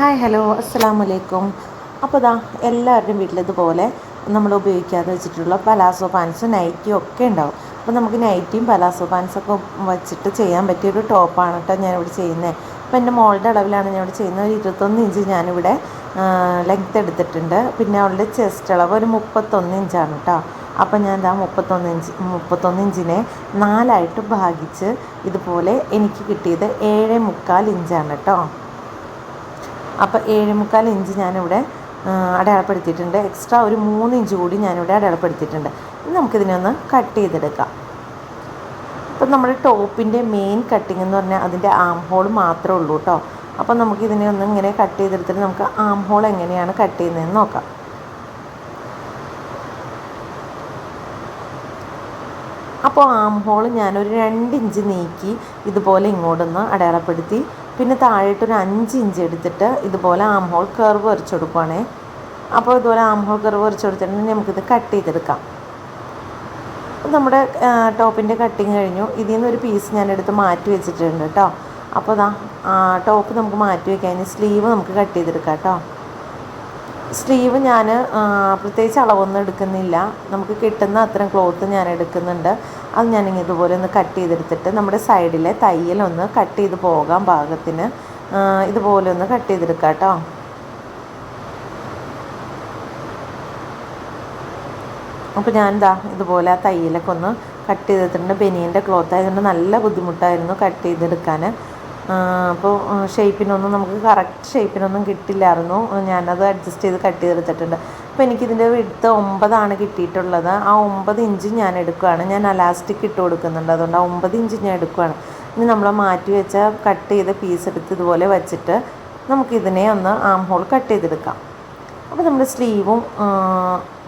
Hi hello അസ്സാം വലൈക്കും അപ്പോൾ ഇതാ എല്ലാവരുടെയും വീട്ടിലിതുപോലെ നമ്മൾ ഉപയോഗിക്കാതെ വെച്ചിട്ടുള്ള പലാസോ പാൻസും നൈറ്റിയും ഒക്കെ ഉണ്ടാവും. അപ്പോൾ നമുക്ക് നൈറ്റിയും പലാസോ പാൻസൊക്കെ വെച്ചിട്ട് ചെയ്യാൻ പറ്റിയ ഒരു ടോപ്പാണ് കേട്ടോ ഞാനിവിടെ ചെയ്യുന്നത് അപ്പോൾ എന്റെ മോളുടെ അളവിലാണ് ഞാനിവിടെ ചെയ്യുന്നത്. ഒരു ഇരുപത്തൊന്ന് ഇഞ്ച് ഞാനിവിടെ ലെങ്ത് എടുത്തിട്ടുണ്ട്. പിന്നെ അവളുടെ ചെസ്റ്റ് അളവ് ഒരു മുപ്പത്തൊന്ന് ഇഞ്ചാണ് കേട്ടോ അപ്പോൾ ഞാൻ എന്താ മുപ്പത്തൊന്ന് ഇഞ്ച് മുപ്പത്തൊന്ന് ഇഞ്ചിനെ നാലായിട്ട് ഭാഗിച്ച് ഇതുപോലെ എനിക്ക് കിട്ടിയത് ഏഴ് മുക്കാൽ ഇഞ്ചാണ് കേട്ടോ അപ്പോൾ ഏഴ് മുക്കാൽ ഇഞ്ച് ഞാനിവിടെ അടയാളപ്പെടുത്തിയിട്ടുണ്ട്. എക്സ്ട്രാ ഒരു മൂന്ന് ഇഞ്ച് കൂടി ഞാനിവിടെ അടയാളപ്പെടുത്തിയിട്ടുണ്ട്. ഇനി നമുക്കിതിനെ ഒന്ന് കട്ട് ചെയ്തെടുക്കാം. അപ്പം നമ്മുടെ ടോപ്പിന്റെ മെയിൻ കട്ടിങ് എന്ന് പറഞ്ഞാൽ അതിന്റെ ആം ഹോൾ മാത്രമേ ഉള്ളൂ കേട്ടോ അപ്പം നമുക്ക് ഇതിനെ ഒന്ന് ഇങ്ങനെ കട്ട് ചെയ്തെടുത്തിട്ട് നമുക്ക് ആം ഹോൾ എങ്ങനെയാണ് കട്ട് ചെയ്യുന്നതെന്ന് നോക്കാം. അപ്പോൾ ആം ഹോൾ ഞാനൊരു രണ്ട് ഇഞ്ച് നീക്കി ഇതുപോലെ ഇങ്ങോട്ടൊന്ന് അടയാളപ്പെടുത്തി പിന്നെ താഴോട്ടൊരു അഞ്ച് ഇഞ്ച് എടുത്തിട്ട് ഇതുപോലെ ആം ഹോൾ കർവ് വരച്ചു കൊടുക്കുവാണേ. അപ്പോൾ ഇതുപോലെ ആം ഹോൾ കർവ് വരച്ചു കൊടുത്തിട്ടുണ്ടെങ്കിൽ നമുക്കിത് കട്ട് ചെയ്തെടുക്കാം. നമ്മുടെ ടോപ്പിന്റെ കട്ടിങ് കഴിഞ്ഞു. ഇതിൽ നിന്ന് ഒരു പീസ് ഞാൻ എടുത്ത് മാറ്റി വെച്ചിട്ടുണ്ട് കേട്ടോ. അപ്പോൾ ഇതാ ടോപ്പ് നമുക്ക് മാറ്റി ഇനി സ്ലീവ് നമുക്ക് കട്ട് ചെയ്തെടുക്കാം കേട്ടോ. സ്ലീവ് ഞാൻ പ്രത്യേകിച്ച് അളവൊന്നും എടുക്കുന്നില്ല. നമുക്ക് കിട്ടുന്ന അത്രയും ക്ലോത്ത് ഞാൻ എടുക്കുന്നുണ്ട് അത് ഞാനിങ്ങനെ ഇതുപോലെ ഒന്ന് കട്ട് ചെയ്തെടുത്തിട്ട് നമ്മുടെ സൈഡിലെ തയ്യലൊന്ന് കട്ട് ചെയ്ത് പോകാൻ പാകത്തിന് ഇതുപോലെ ഒന്ന് കട്ട് ചെയ്തെടുക്കാം കേട്ടോ അപ്പോൾ ഞാൻ എന്താ ഇതുപോലെ ആ തയ്യലൊക്കെ ഒന്ന് കട്ട് ചെയ്തിട്ടുണ്ട് ബനിയന്റെ ക്ലോത്ത് ആയതുകൊണ്ട് നല്ല ബുദ്ധിമുട്ടായിരുന്നു കട്ട് ചെയ്തെടുക്കാൻ അപ്പോൾ ഷേപ്പിനൊന്നും നമുക്ക് കറക്റ്റ് ഷേപ്പിനൊന്നും കിട്ടില്ലായിരുന്നു. ഞാനത് അഡ്ജസ്റ്റ് ചെയ്ത് കട്ട് ചെയ്തെടുത്തിട്ടുണ്ട് അപ്പോൾ എനിക്കിതിന്റെ വിടുത്ത് ഒമ്പതാണ് കിട്ടിയിട്ടുള്ളത്. ആ ഒമ്പത് ഇഞ്ച് ഞാൻ എടുക്കുകയാണ് ഞാൻ അലാസ്റ്റിക് ഇട്ട് കൊടുക്കുന്നുണ്ട്. അതുകൊണ്ട് ആ ഒമ്പത് ഇഞ്ച് ഞാൻ എടുക്കുകയാണ് ഇനി നമ്മൾ മാറ്റി വെച്ച കട്ട് ചെയ്ത പീസ് എടുത്ത് ഇതുപോലെ വെച്ചിട്ട് നമുക്കിതിനെ ഒന്ന് ആം ഹോൾ കട്ട് ചെയ്തെടുക്കാം. അപ്പോൾ നമ്മുടെ സ്ലീവും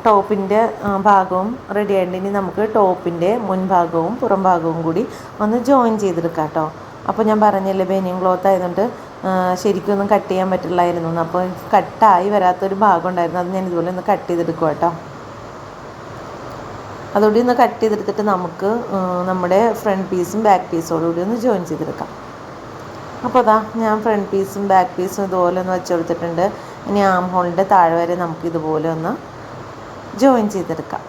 ടോപ്പിന്റെ ഭാഗവും റെഡി ആയിട്ട് ഇനി നമുക്ക് ടോപ്പിന്റെ മുൻഭാഗവും പുറം ഭാഗവും കൂടി ഒന്ന് ജോയിൻ ചെയ്തെടുക്കാം കേട്ടോ. അപ്പോൾ ഞാൻ പറഞ്ഞില്ലേ ബെനിയും ക്ലോത്ത് ആയതുകൊണ്ട് ശരിക്കൊന്നും കട്ട് ചെയ്യാൻ പറ്റില്ലായിരുന്നു. അപ്പോൾ കട്ടായി വരാത്തൊരു ഭാഗം ഉണ്ടായിരുന്നു. അത് ഞാൻ ഇതുപോലെ ഒന്ന് കട്ട് ചെയ്തെടുക്കുക കേട്ടോ. അതോടെ ഒന്ന് കട്ട് ചെയ്തെടുത്തിട്ട് നമുക്ക് നമ്മുടെ ഫ്രണ്ട് പീസും ബാക്ക് പീസോടുകൂടി ഒന്ന് ജോയിൻ ചെയ്തെടുക്കാം. അപ്പോൾ അതാ ഞാൻ ഫ്രണ്ട് പീസും ബാക്ക് പീസും ഇതുപോലെ ഒന്ന് വെച്ച് കൊടുത്തിട്ടുണ്ട്. ഇനി ആം ഹോളിന്റെ താഴെ വരെ നമുക്ക് ഇതുപോലെ ഒന്ന് ജോയിൻ ചെയ്തെടുക്കാം.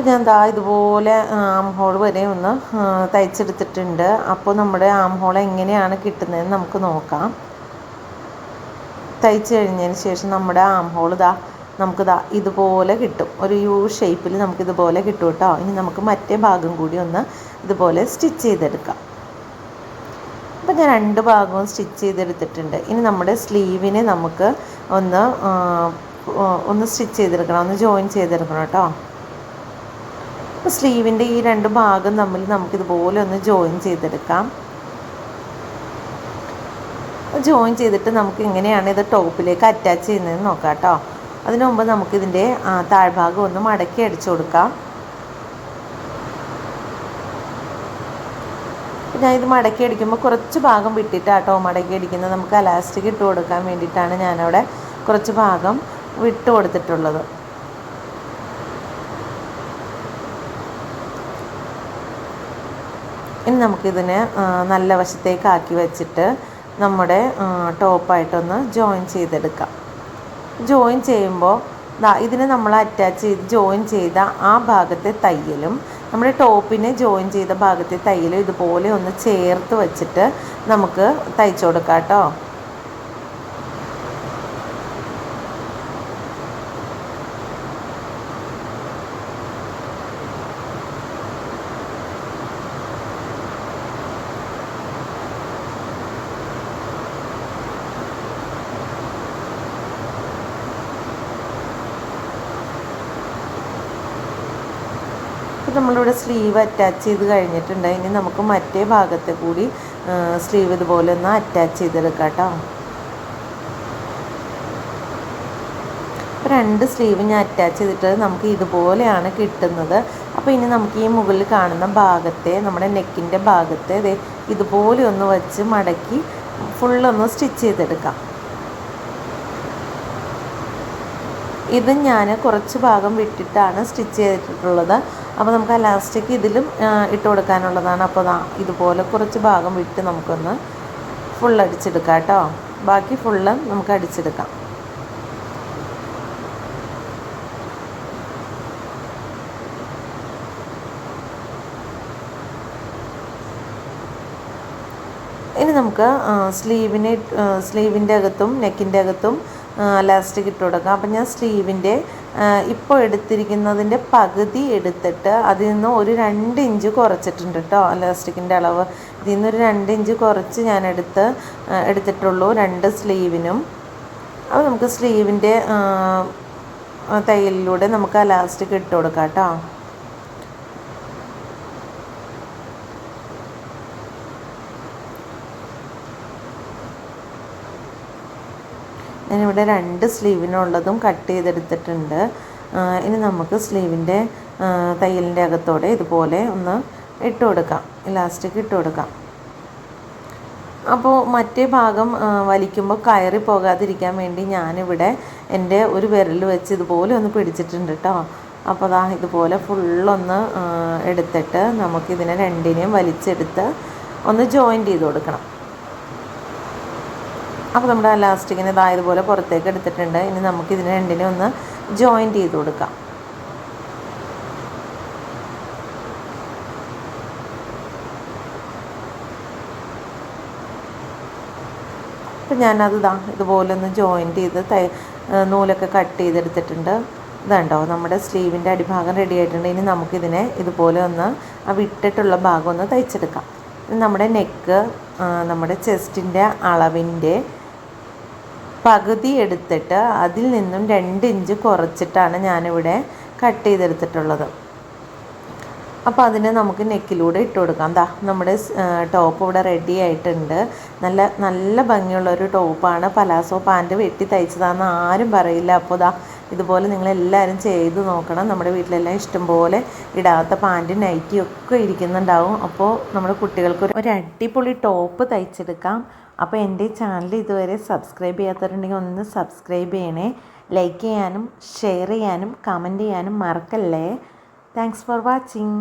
അപ്പോൾ ഞാൻ ദാ ഇതുപോലെ ആം ഹോൾ വരെ ഒന്ന് തയ്ച്ചെടുത്തിട്ടുണ്ട്. അപ്പോൾ നമ്മുടെ ആം ഹോൾ എങ്ങനെയാണ് കിട്ടുന്നതെന്ന് നമുക്ക് നോക്കാം. തയ്ച്ച് കഴിഞ്ഞതിന് ശേഷം നമ്മുടെ ആം ഹോൾ ഇതാ നമുക്ക് ദാ ഇതുപോലെ കിട്ടും. ഒരു യു ഷേപ്പിൽ നമുക്ക് ഇതുപോലെ കിട്ടും കേട്ടോ. ഇനി നമുക്ക് മറ്റേ ഭാഗം കൂടി ഒന്ന് ഇതുപോലെ സ്റ്റിച്ച് ചെയ്തെടുക്കാം. അപ്പോൾ ഞാൻ രണ്ട് ഭാഗവും സ്റ്റിച്ച് ചെയ്തെടുത്തിട്ടുണ്ട്. ഇനി നമ്മുടെ സ്ലീവിനെ നമുക്ക് ഒന്ന് ഒന്ന് സ്റ്റിച്ച് ചെയ്തെടുക്കണം. ഒന്ന് ജോയിൻ ചെയ്തെടുക്കണം കേട്ടോ. അപ്പോൾ സ്ലീവിന്റെ ഈ രണ്ട് ഭാഗം തമ്മിൽ നമുക്കിതുപോലെ ഒന്ന് ജോയിൻ ചെയ്തെടുക്കാം. ജോയിൻ ചെയ്തിട്ട് നമുക്ക് എങ്ങനെയാണ് ഇത് ടോപ്പിലേക്ക് അറ്റാച്ച് ചെയ്യുന്നതെന്ന് നോക്കാം കേട്ടോ. അതിനു മുമ്പ് നമുക്കിതിന്റെ താഴ്ഭാഗം ഒന്ന് മടക്കി അടിച്ചു കൊടുക്കാം. ഞാൻ ഇത് മടക്കി അടിക്കുമ്പോൾ കുറച്ച് ഭാഗം വിട്ടിട്ടാട്ടോ മടക്കി അടിക്കുന്നത്. നമുക്ക് അലാസ്റ്റിക് ഇട്ട് കൊടുക്കാൻ വേണ്ടിയിട്ടാണ് ഞാനവിടെ കുറച്ച് ഭാഗം വിട്ട് കൊടുത്തിട്ടുള്ളത്. ഇനി നമുക്കിതിനെ നല്ല വശത്തേക്ക് ആക്കി വെച്ചിട്ട് നമ്മുടെ ടോപ്പായിട്ടൊന്ന് ജോയിൻ ചെയ്തെടുക്കാം. ജോയിൻ ചെയ്യുമ്പോൾ ഇതിനെ നമ്മൾ അറ്റാച്ച് ചെയ്ത് ജോയിൻ ചെയ്ത ആ ഭാഗത്തെ തയ്യലും നമ്മുടെ ടോപ്പിനെ ജോയിൻ ചെയ്ത ഭാഗത്തെ തയ്യലും ഇതുപോലെ ഒന്ന് ചേർത്ത് വെച്ചിട്ട് നമുക്ക് തയ്ച്ചു കൊടുക്കാം കേട്ടോ. അപ്പോൾ നമ്മളിവിടെ സ്ലീവ് അറ്റാച്ച് ചെയ്ത് കഴിഞ്ഞിട്ടുണ്ട്. ഇനി നമുക്ക് മറ്റേ ഭാഗത്തെ കൂടി സ്ലീവ് ഇതുപോലെ ഒന്ന് അറ്റാച്ച് ചെയ്തെടുക്കാം കേട്ടോ. രണ്ട് സ്ലീവ് ഞാൻ അറ്റാച്ച് ചെയ്തിട്ട് നമുക്ക് ഇതുപോലെയാണ് കിട്ടുന്നത്. അപ്പോൾ ഇനി നമുക്ക് ഈ മുകളിൽ കാണുന്ന ഭാഗത്തെ നമ്മുടെ നെക്കിന്റെ ഭാഗത്തെ ഇതുപോലെ ഒന്ന് വെച്ച് മടക്കി ഫുള്ളൊന്ന് സ്റ്റിച്ച് ചെയ്തെടുക്കാം. ഇത് ഞാൻ കുറച്ച് ഭാഗം വിട്ടിട്ടാണ് സ്റ്റിച്ച് ചെയ്തിട്ടുള്ളത്. അപ്പോൾ നമുക്ക് അലാസ്റ്റിക് ഇതിലും ഇട്ട് കൊടുക്കാനുള്ളതാണ്. അപ്പോൾ ഇതുപോലെ കുറച്ച് ഭാഗം വിട്ട് നമുക്കൊന്ന് ഫുൾ അടിച്ചെടുക്കാം കേട്ടോ. ബാക്കി ഫുള്ള് നമുക്ക് അടിച്ചെടുക്കാം. ഇനി നമുക്ക് സ്ലീവിനെ സ്ലീവിന്റെ അകത്തും നെക്കിന്റെ അകത്തും ലാസ്റ്റിക് ഇട്ട് കൊടുക്കാം. അപ്പം ഞാൻ സ്ലീവിന്റെ ഇപ്പോൾ എടുത്തിരിക്കുന്നതിന്റെ പകുതി എടുത്തിട്ട് അതിൽ നിന്ന് ഒരു രണ്ട് ഇഞ്ച് കുറച്ചിട്ടുണ്ട് കേട്ടോ ലാസ്റ്റിക്കിന്റെ അളവ്. ഇതിൽ നിന്ന് ഒരു രണ്ട് ഇഞ്ച് കുറച്ച് ഞാൻ എടുത്ത് എടുത്തിട്ടുള്ളൂ രണ്ട് സ്ലീവിനും അപ്പോൾ നമുക്ക് സ്ലീവിന്റെ തയ്യലിലൂടെ നമുക്ക് ആ ലാസ്റ്റിക് ഇട്ട് കൊടുക്കാം കേട്ടോ ഞാനിവിടെ രണ്ട് സ്ലീവിനുള്ളതും കട്ട് ചെയ്തെടുത്തിട്ടുണ്ട്. ഇനി നമുക്ക് സ്ലീവിന്റെ തയ്യലിന്റെ അകത്തോടെ ഇതുപോലെ ഒന്ന് ഇട്ട് കൊടുക്കാം. ഇലാസ്റ്റിക് ഇട്ട് കൊടുക്കാം. അപ്പോൾ മറ്റേ ഭാഗം വലിക്കുമ്പോൾ കയറി പോകാതിരിക്കാൻ വേണ്ടി ഞാനിവിടെ എന്റെ ഒരു വിരൽ വെച്ച് ഇതുപോലെ ഒന്ന് പിടിച്ചിട്ടുണ്ട് കേട്ടോ അപ്പോൾ ദാ ഇതുപോലെ ഫുള്ളൊന്ന് എടുത്തിട്ട് നമുക്കിതിനെ രണ്ടിനെയും വലിച്ചെടുത്ത് ഒന്ന് ജോയിന്റ് ചെയ്ത് കൊടുക്കണം. അപ്പോൾ നമ്മുടെ ലാസ്റ്റിക്കിനെ ഇതാ ഇതുപോലെ പുറത്തേക്ക് എടുത്തിട്ടുണ്ട്. ഇനി നമുക്ക് ഇതിനെ രണ്ടിനെ ഒന്ന് ജോയിന്റ് ചെയ്ത് കൊടുക്കാം. അപ്പം ഞാനത് ഇതാ ഇതുപോലെ ഒന്ന് ജോയിന്റ് ചെയ്ത് തൈ നൂലൊക്കെ കട്ട് ചെയ്തെടുത്തിട്ടുണ്ട്. ഇതുണ്ടോ? നമ്മുടെ സ്ലീവിന്റെ അടിഭാഗം റെഡി ആയിട്ടുണ്ട്. ഇനി നമുക്കിതിനെ ഇതുപോലെ ഒന്ന് ആ വിട്ടിട്ടുള്ള ഭാഗം ഒന്ന് തയ്ച്ചെടുക്കാം. നമ്മുടെ നെക്ക് നമ്മുടെ ചെസ്റ്റിന്റെ അളവിന്റെ പകുതി എടുത്തിട്ട് അതിൽ നിന്നും രണ്ട് ഇഞ്ച് കുറച്ചിട്ടാണ് ഞാനിവിടെ കട്ട് ചെയ്തെടുത്തിട്ടുള്ളത്. അപ്പോൾ അതിനെ നമുക്ക് നെക്കിലൂടെ ഇട്ട് കൊടുക്കാം. ദാ നമ്മുടെ ടോപ്പ് ഇവിടെ റെഡി ആയിട്ടുണ്ട്. നല്ല നല്ല ഭംഗിയുള്ള ഒരു ടോപ്പാണ്. പലാസോ പാന്റ് വെട്ടി തയ്ച്ചതാണെന്ന് ആരും പറയില്ല. അപ്പോൾ ദാ ഇതുപോലെ നിങ്ങളെല്ലാവരും ചെയ്ത് നോക്കണം. നമ്മുടെ വീട്ടിലെല്ലാം ഇഷ്ടംപോലെ ഇടാത്ത പാന്റ് നൈറ്റി ഒക്കെ ഇരിക്കുന്നുണ്ടാവും. അപ്പോൾ നമ്മുടെ കുട്ടികൾക്ക് ഒരു അടിപൊളി ടോപ്പ് തയ്ച്ചെടുക്കാം. അപ്പോൾ എന്റെ ചാനൽ ഇതുവരെ സബ്സ്ക്രൈബ് ചെയ്യാത്തവരുണ്ടെങ്കിൽ ഒന്ന് സബ്സ്ക്രൈബ് ചെയ്യണേ. ലൈക്ക് ചെയ്യാനും ഷെയർ ചെയ്യാനും കമന്റ് ചെയ്യാനും മറക്കല്ലേ. Thanks for watching.